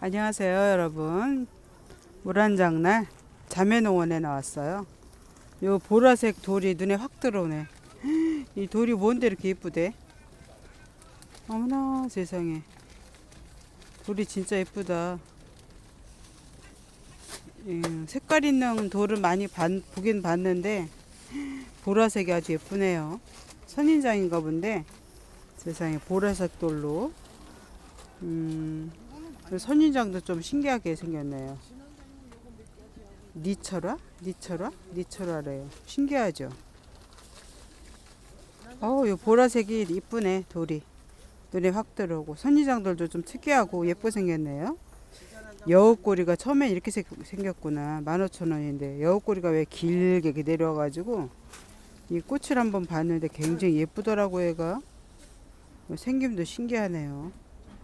안녕하세요 여러분. 물한장날 자매농원에 나왔어요. 요 보라색 돌이 눈에 확 들어오네. 이 돌이 뭔데 이렇게 예쁘대? 어머나 세상에. 돌이 진짜 예쁘다. 음, 색깔 있는 돌은 많이 반- 보긴 봤는데 보라색이 아주 예쁘네요. 선인장인가 본데 세상에 보라색 돌로. 음, 그 선인장도 좀 신기하게 생겼네요. 니철화? 니철화? 니철화래요. 신기하죠? 어우, 이 보라색이 이쁘네, 돌이. 눈에 확 들어오고. 선인장들도 좀 특이하고 예쁘게 생겼네요. 여우꼬리가 처음에 이렇게 생- 생겼구나. 15,000원인데. 여우꼬리가 왜 길게 내려와가지고 이 꽃을 한번 봤는데 굉장히 예쁘더라고, 얘가. 생김도 신기하네요.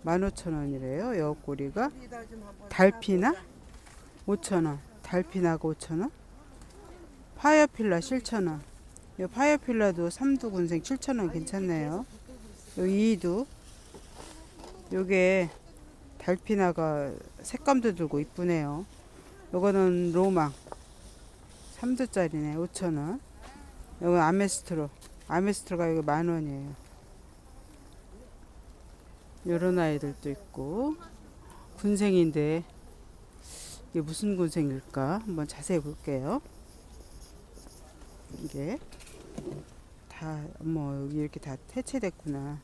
15,000원이래요. 여우꼬리가. 달피나? 5,000원. 달피나가 5,000원. 파이어필라 7,000원. 이 파이어필라도 삼두군생 7,000원 괜찮네요. 요 이두. 요게 달피나가 색감도 들고 이쁘네요. 요거는 로망. 3두짜리네. 5,000원. 요건 아메스트로. 아메스트로가 여기 만 원이에요. 요런 아이들도 있고. 군생인데 이게 무슨 군생일까 한번 자세히 볼게요. 이게 다 어머 여기 이렇게 다 해체됐구나.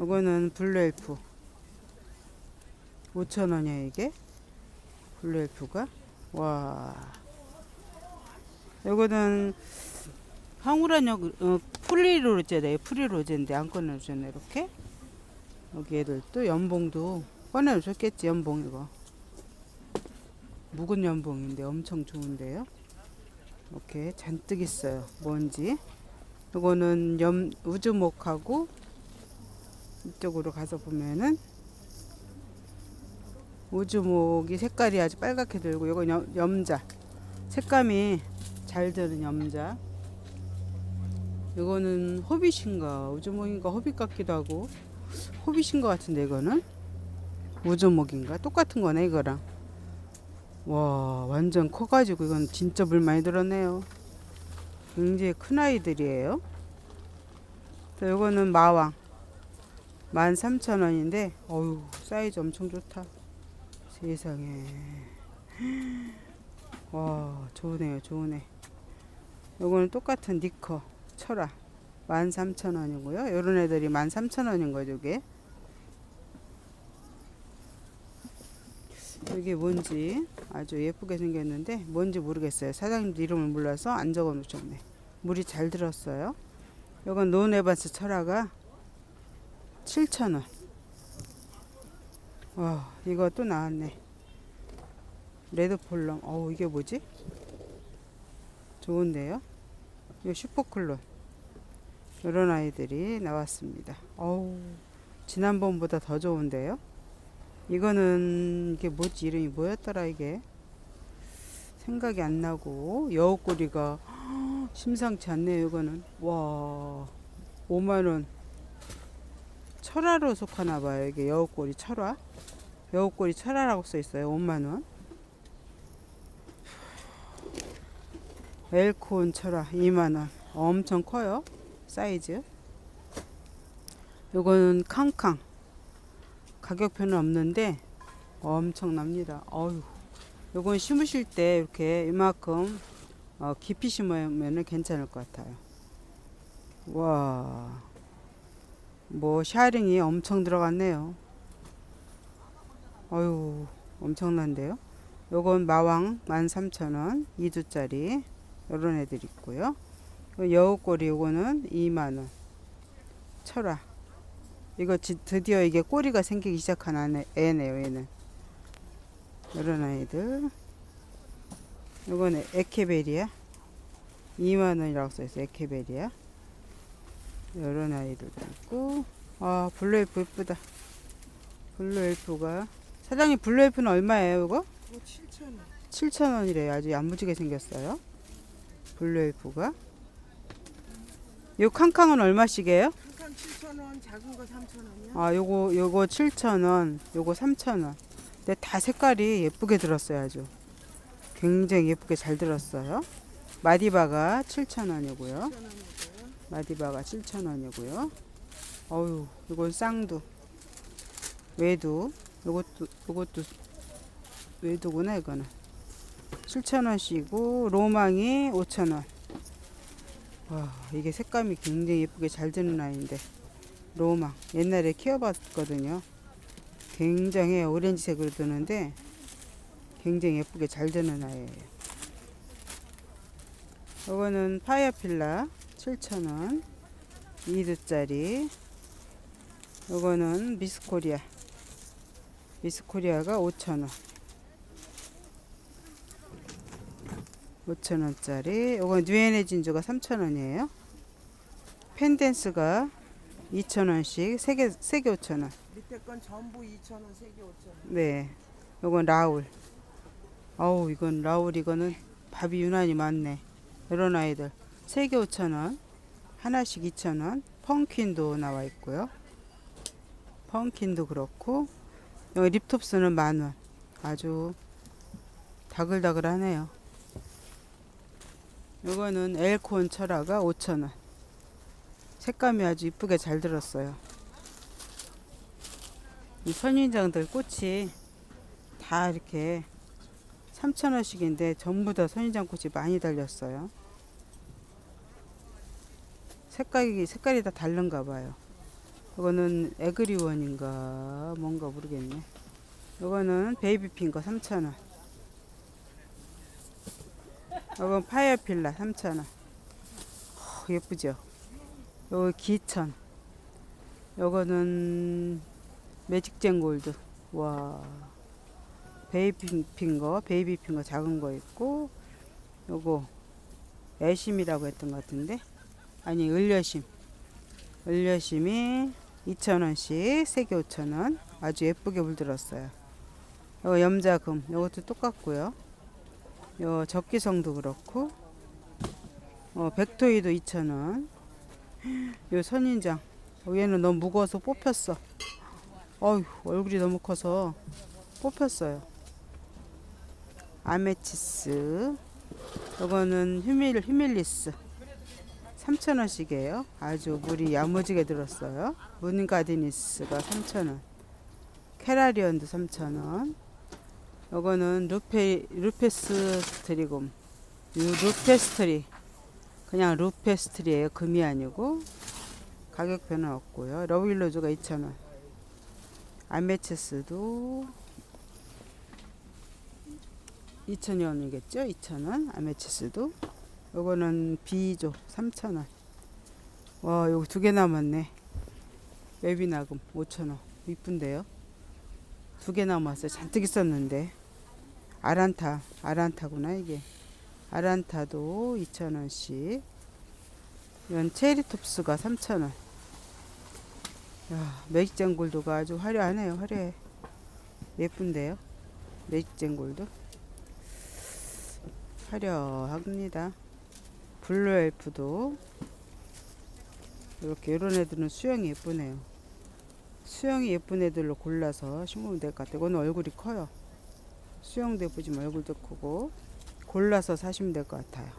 이거는 블루엘프. 5천원이야 이게? 블루엘프가? 와. 요거는 황우란역 어, 프리로제래요 프리로제인데 안 꺼내주셨네 이렇게 여기 애들 또 연봉도 꺼내주셨겠지 연봉 이거. 묵은 연봉인데 엄청 좋은데요? 이렇게 잔뜩 있어요. 뭔지. 이거는 염 우주목하고 이쪽으로 가서 보면은 우주목이 색깔이 아주 빨갛게 들고 이건 염, 염자. 색감이 잘 드는 염자. 이거는 호빗인가? 우주목인가? 호빗 같기도 하고 호빗인 것 같은데 이거는? 우주목인가? 똑같은 거네 이거랑. 와 완전 커가지고 이건 진짜 물 많이 들었네요. 굉장히 큰 아이들이에요. 또 이거는 마왕. 13,000원인데 어유 사이즈 엄청 좋다. 세상에. 와 좋으네요 좋으네. 요거는 똑같은 니커 철아 13,000원이고요. 요런 애들이 13,000원인 거죠, 이게. 이게 뭔지 아주 예쁘게 생겼는데 뭔지 모르겠어요. 사장님도 이름을 몰라서 안 적어 놓으셨네. 물이 잘 들었어요. 요건 노네바스 철화가 7,000원. 와, 또 나왔네. 레드폴럼. 어우, 이게 뭐지? 좋은데요? 이거 슈퍼클론. 이런 아이들이 나왔습니다. 어우, 지난번보다 더 좋은데요? 이거는 이게 뭐지? 이름이 뭐였더라 이게? 생각이 안 나고 여우꼬리가 심상치 않네요. 이거는 와 5만 원. 철화로 속하나 봐요. 이게 여우꼬리 철화. 여우꼬리 철화라고 써 있어요. 5만 원. 엘콘 철화 2만 원. 엄청 커요. 사이즈. 요거는 캉캉. 가격표는 없는데 엄청납니다. 어휴. 요건 심으실 때 이렇게 이만큼 어, 깊이 심으면 괜찮을 것 같아요. 와. 뭐 샤링이 엄청 들어갔네요. 어휴. 엄청난데요. 요건 마왕 13,000원 2두짜리 요런 애들 있고요. 여우꼬리 요거는 2만원 철화. 이거 지, 드디어 이게 꼬리가 생기기 시작한 아내, 애네요 얘는. 이런 아이들. 요거는 에케베리아 2만원이라고 써있어 에케베리아 이런 아이들도 있고. 아 블루엘프 예쁘다. 블루엘프가. 사장님 블루엘프는 얼마예요 이거? 7,000원. 7,000원이래요. 아주 야무지게 생겼어요. 블루엘프가 요 캉캉은 얼마씩이에요? 한칸 7,000원, 작은 거 3,000원이요. 아, 요거 요거 7,000원, 요거 3,000원. 근데 다 색깔이 예쁘게 들었어요 아주 굉장히 예쁘게 잘 들었어요. 마디바가 7,000원이고요. 마디바가 7,000원이고요. 어유 이건 쌍두. 외두. 요것도 요것도 외두구나 이거는. 7,000원씩이고 로망이 5,000원 와 이게 색감이 굉장히 예쁘게 잘 드는 아이인데 로망 옛날에 키워봤거든요. 굉장히 오렌지색으로 드는데 굉장히 예쁘게 잘 드는 아이예요. 이거는 파이어필라 7,000원. 2두짜리. 이거는 미스코리아. 미스코리아가 5,000원 5,000원짜리. 이건 뉴에네 진주가 3,000원이에요. 펜댄스가 2,000원씩 3개, 3개 5,000원. 밑에 건 전부 2,000원, 세개 5,000원. 네. 이건 라울. 어우 이건 라울 이거는 밥이 유난히 많네. 이런 아이들. 3개 5,000원 하나씩 2,000원 펑킨도 나와 있고요. 펑킨도 그렇고 여기 립톱스는 만원. 아주 다글다글하네요 이거는 엘콘 철화가 5,000원 색감이 아주 이쁘게 잘 들었어요 이 선인장들 꽃이 다 이렇게 3,000원씩인데 전부 다 선인장 꽃이 많이 달렸어요. 색깔이 색깔이 다 다른가 봐요. 이거는 에그리원인가 뭔가 모르겠네. 이거는 베이비 핑거 3,000원. 이건 파이어필라 3,000원. 어, 예쁘죠? 요거 기천. 요거는 매직젠 골드. 와. 베이비 핑거, 베이비 핑거 작은 거 있고 요거 애심이라고 했던 것 같은데 아니 을려심. 을려심이 2,000원씩 세개 5,000원. 아주 예쁘게 물들었어요. 요거 염자금. 요것도 똑같고요. 요 적기성도 그렇고 어, 백토이도 2,000원. 요 선인장. 어, 얘는 너무 무거워서 뽑혔어. 어휴, 얼굴이 너무 커서 뽑혔어요. 아메치스. 이거는 휴밀, 휴밀리스. 3,000원씩이에요. 아주 물이 야무지게 들었어요. 문가디니스가 3,000원. 캐라리언도 3,000원. 이거는 루페, 루페스 스트리곰. 루페스트리. 그냥 루페스트리예요. 금이 아니고. 가격 변화 없고요. 러빌로즈가 2,000원. 아메치스도 2,000원이겠죠? 2,000원. 아메치스도. 요거는 비조 3,000원. 와, 요거 두 개 남았네. 웨비나금 5,000원. 이쁜데요? 두 개 남았어요. 잔뜩 있었는데. 아란타, 아란타구나, 이게. 아란타도 2,000원씩. 이건 체리톱스가 3,000원. 야, 매직젠 골드가 아주 화려하네요. 화려해. 예쁜데요. 매직젠 골드. 화려합니다. 블루 엘프도 이렇게 이런 애들은 수영이 예쁘네요. 수영이 예쁜 애들로 골라서 심으면 될 것 같아요. 이거는 얼굴이 커요. 수영도 예쁘지만 얼굴도 크고 골라서 사시면 될 것 같아요.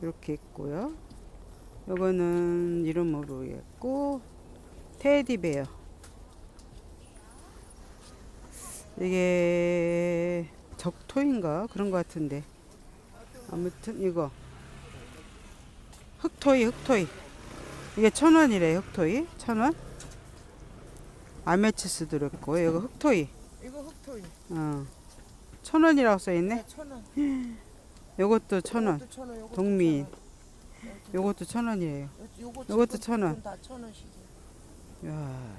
이렇게 있고요. 요거는 이름 모르겠고 테디베어. 이게 적토인가? 그런 것 같은데. 아무튼 이거. 흑토이 흑토이. 이게 천 원이래 흑토이. 천원 아메치스도 그렇고 이거 흑토이 이거 흑토이. 어 천 원이라고 써 있네 네, 천 원. 요것도 천 원 천 원. 천 원. 요것도 천 원이에요 요거 요것도 천 원. 다천 원씩이에요. 야,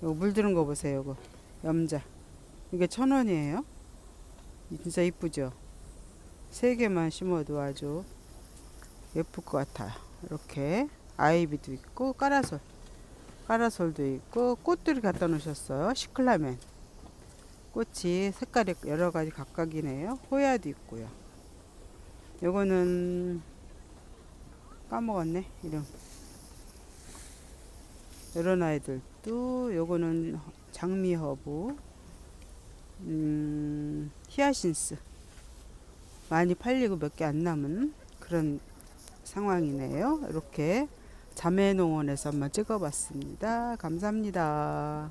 이거 물 드는 거 보세요, 이거 염자. 이게 천 원이에요. 진짜 이쁘죠? 세 개만 심어도 아주 예쁠 것 같아요. 이렇게 아이비도 있고 까라솔, 까라솔도 있고 꽃들이 갖다 놓으셨어요. 시클라멘. 꽃이 색깔이 여러 가지 각각이네요. 호야도 있고요. 요거는 까먹었네 이름. 이런 아이들도 요거는 장미 허브 음, 히아신스 많이 팔리고 몇 개 안 남은 그런 상황이네요. 이렇게 자매농원에서 한번 찍어봤습니다. 감사합니다.